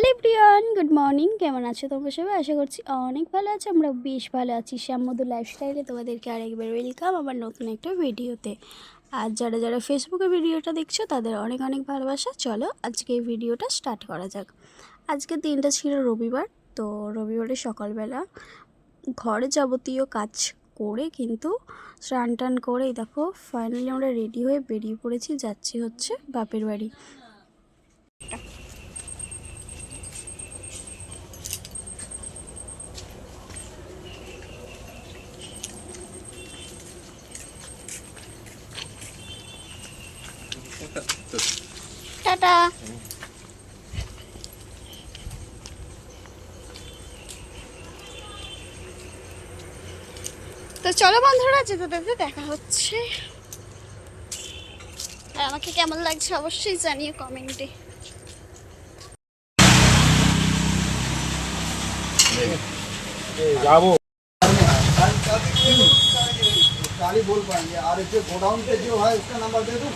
Hello প্রিয়ন good morning. কেমন আছো তোমরা সবাই? আশা করছি অনেক ভালো আছো, আমরা বেশ ভালো আছি। শ্যামমধু লাইফস্টাইলে তোমাদেরকে আরেকবার ওয়েলকাম আমার নতুন একটা ভিডিওতে আর যারা যারা ফেসবুকে ভিডিওটা দেখছ, তাদের অনেক অনেক ভালোবাসা। চলো আজকে এই ভিডিওটা স্টার্ট করা যাক। আজকে দিনটা ছিল রবিবার, তো রবিবারে সকালবেলা ঘরে যাবতীয় কাজ করে কিন্তু স্নান টান করে, দেখো ফাইনালি আমরা রেডি হয়ে বেরিয়ে পড়েছি, যাচ্ছি হচ্ছে বাপের বাড়ি। টাটা তো চলো বন্ধুরা যেতে যেতে দেখা হচ্ছে আর আমাকে কেমন লাগছে অবশ্যই জানিও কমেন্টে যাবো काली बोल पाएंगे और जो गोडाउन पे जो है उसका नंबर दे दूँ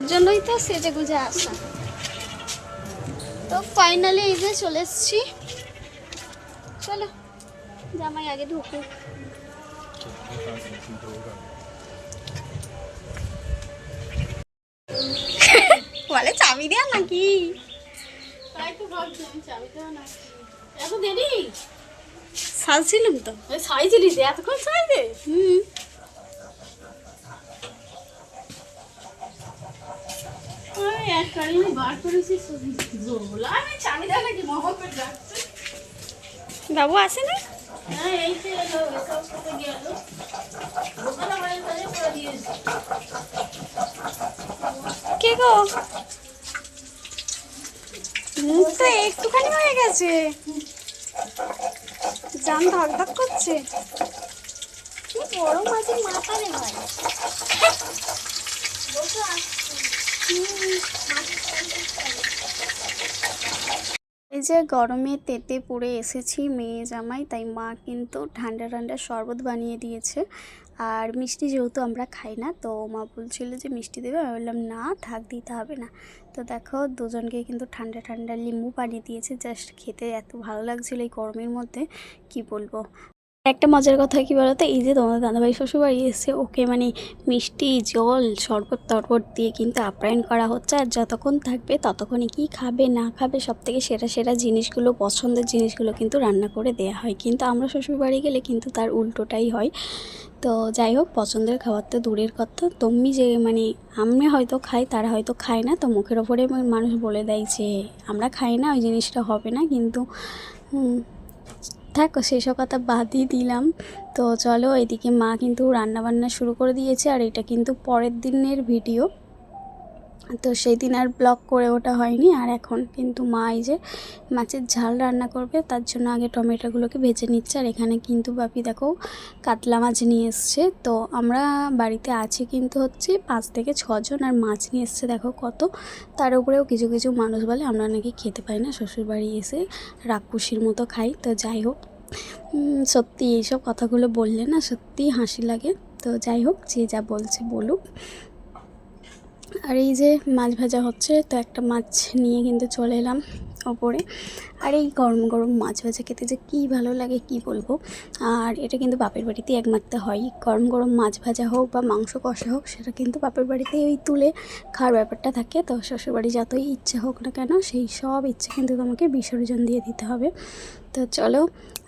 জন্যই তো সেজে গুজে আসা। তো ফাইনালি এই যে চলে এসছি। চলো, জামাই আগে ঢুকুক। বলে চাবি দেয়া নাকি? তাই তো ভাবছি আমি চাবি দেওয়া না এত দেরি? সাজছিলাম তো। ওই সাইছিলিস এতক্ষণ সাইজে হুম। বাবু আসে না? হ্যাঁ কে গো? মুখ তো একটুখানি হয়ে গেছে। জান ধক ধক করছে। কি বড় মাছের মাথা রে ভাই এই যে গরমে তেতে পড়ে এসেছি মেয়ে জামাই, তাই মা কিন্তু ঠান্ডা ঠান্ডা শরবত বানিয়ে দিয়েছে। আর মিষ্টি যেহেতু আমরা খাই না, তো মা বলছিল যে মিষ্টি দেবে। আমি বললাম, না, থাক, দিতে হবে না। তো দেখো, দুজনকে কিন্তু ঠান্ডা ঠান্ডা লিম্বু পানি দিয়েছে। জাস্ট খেতে এত ভালো লাগছিল এই গরমের মধ্যে, কি বলব? একটা মজার কথা কি বলতো? এই যে তোমাদের দাদাভাই শ্বশুরবাড়ি এসে ওকে মানে মিষ্টি, জল, শরবত, তরবত দিয়ে কিন্তু আপ্যায়ন করা হচ্ছে। আর যতক্ষণ থাকবে ততক্ষণে কি খাবে, না খাবে সব থেকে সেরা সেরা জিনিসগুলো, পছন্দের জিনিসগুলো কিন্তু রান্না করে দেয়া হয়। কিন্তু আমরা শ্বশুরবাড়ি গেলে কিন্তু তার উল্টোটাই হয়। তো যাই হোক, পছন্দের খাবার তো দূরের কথা। তুমি যে মানে আমি হয়তো খাই, তারা হয়তো খায় না। তো মুখের ওপরে মানুষ বলে দেয় যে, আমরা খাই না, ওই জিনিসটা হবে না। কিন্তু থাকো সেসব কথা বাদই দিলাম। তো চলো, এদিকে মা কিন্তু রান্নাবান্না শুরু করে দিয়েছে, আর এটা কিন্তু পরের দিনের ভিডিও। তো সেই দিন আর ব্লগ করে ওটা হয়নি। আর এখন কিন্তু মা এই যে মাছের ঝাল রান্না করবে, তার জন্য আগে টমেটোগুলোকে ভেজে নিচ্ছে। আর এখানে কিন্তু বাপি দেখো কাতলা মাছ নিয়ে এসছে। তো আমরা বাড়িতে আছি কিন্তু হচ্ছে পাঁচ থেকে ছজন আর মাছ নিয়ে এসছে। দেখো কত। তার উপরেও কিছু কিছু মানুষ বলে, আমরা নাকি খেতে পাই না শ্বশুরবাড়ি এসে রাক্ষসীর মতো খাই। তো যাই হোক সত্যি এইসব কথাগুলো বললে না সত্যি হাসি লাগে। তো যাই হোক, যে যা বলছে বলুক। আর এই যে মাছ ভাজা হচ্ছে, তো একটা মাছ নিয়ে কিন্তু চলে এলাম ওপরে। আর এই গরম গরম মাছ ভাজা খেতে যে কী ভালো লাগে কি বলব? আর এটা কিন্তু বাপের বাড়িতেই একমাত্র হয়। গরম গরম মাছ ভাজা হোক বা মাংস কষা হোক, সেটা কিন্তু বাপের বাড়িতেই ওই তুলে খাওয়ার ব্যাপারটা থাকে। তো শ্বশুরবাড়ি যতই ইচ্ছে হোক না কেন, সেই সব ইচ্ছে কিন্তু তোমাকে বিসর্জন দিয়ে দিতে হবে। তো চলো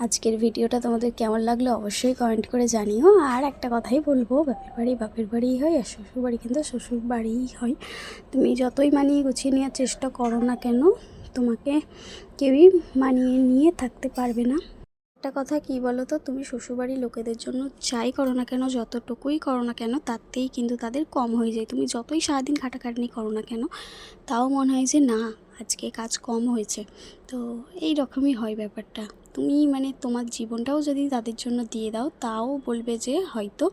আজকের ভিডিওটা তোমাদের কেমন লাগল অবশ্যই কমেন্ট করে জানিও। আর একটা কথাই বলব, বাপের বাড়ি বাপের বাড়িই হয় আর শ্বশুর বাড়ি কিন্তু শ্বশুর বাড়িই হয়। তুমি যতই মানিয়ে গুছিয়ে নেওয়ার চেষ্টা করো না কেন, তোমাকে কেউই মানিয়ে নিয়ে থাকতে পারবে না। একটা কথা কি বলো তো তুমি শ্বশুরবাড়ির লোকেদের জন্য যাই করো না কেন, যতটুকুই করো না কেন, তাতেই কিন্তু তাদের কম হয়ে যায়। তুমি যতই সারাদিন খাটাখাটনি করো না কেন, তাও মনে হয় যে না, আজকে কাজ কম হয়েছে। তো এই রকমই হয় ব্যাপারটা। তুমি মানে তোমার জীবনটাও যদি তাদের জন্য দিয়ে দাও, তাও বলবে যে হয়তো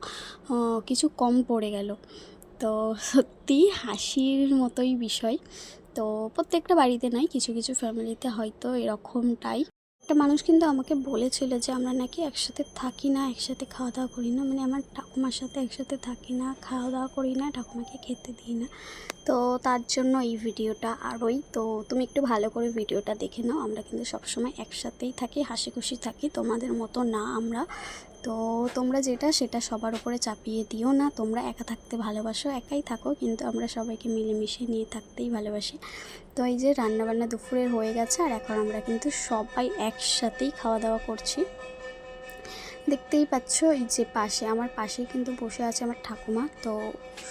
কিছু কম পড়ে গেল। তো সত্যি হাসির মতোই বিষয়। তো প্রত্যেকটা বাড়িতে নয় কিছু কিছু ফ্যামিলিতে হয়তো এরকমটাই। একটা মানুষ কিন্তু আমাকে বলেছিল যে আমরা নাকি একসাথে থাকি না, একসাথে খাওয়া দাওয়া করি না। মানে আমার ঠাকুমার সাথে একসাথে থাকি না খাওয়া দাওয়া করি না, ঠাকুমাকে খেতে দিই না। তো তার জন্য এই ভিডিওটা আরোই। তো তুমি একটু ভালো করে ভিডিওটা দেখে নাও। আমরা কিন্তু সবসময় একসাথেই থাকি হাসি খুশি থাকি। তোমাদের মতো না আমরা। তো তোমরা যেটা, সেটা সবার উপরে চাপিয়ে দিও না। তোমরা একা থাকতে ভালোবাসো, একাই থাকো, কিন্তু আমরা সবাইকে মিলেমিশে নিয়ে থাকতেই ভালোবাসি। তো এই যে রান্নাবান্না দুপুরের হয়ে গেছে, আর এখন আমরা কিন্তু সবাই একসাথেই খাওয়া দাওয়া করছি। দেখতেই পাচ্ছ এই যে পাশে, আমার পাশেই কিন্তু বসে আছে আমার ঠাকুমা। তো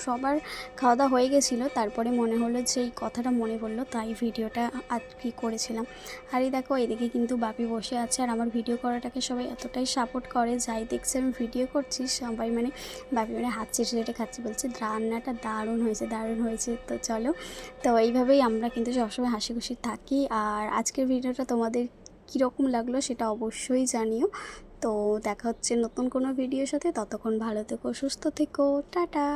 সবার খাওয়া দাওয়া হয়ে গেছিল, তারপরে মনে হলো যে এই কথাটা মনে পড়ল, তাই ভিডিওটা আর কি করেছিলাম। আর এই দেখো, এদিকে কিন্তু বাপি বসে আছে, আর আমার ভিডিও করাটাকে সবাই এতটাই সাপোর্ট করে, যাই দেখছে আমি ভিডিও করছি, সবাই মানে বাপি মানে হাত চেটে চেটে খাচ্ছে, বলছে রান্নাটা দারুণ হয়েছে দারুণ হয়েছে, তো চলো। তো এইভাবেই আমরা কিন্তু সবসময় হাসি খুশি থাকি, আর আজকের ভিডিওটা তোমাদের কীরকম লাগল সেটা অবশ্যই জানিও। তো দেখা হচ্ছে নতুন কোনো ভিডিওর সাথে। ততক্ষণ ভালো থেকো সুস্থ থেকো। টাটা!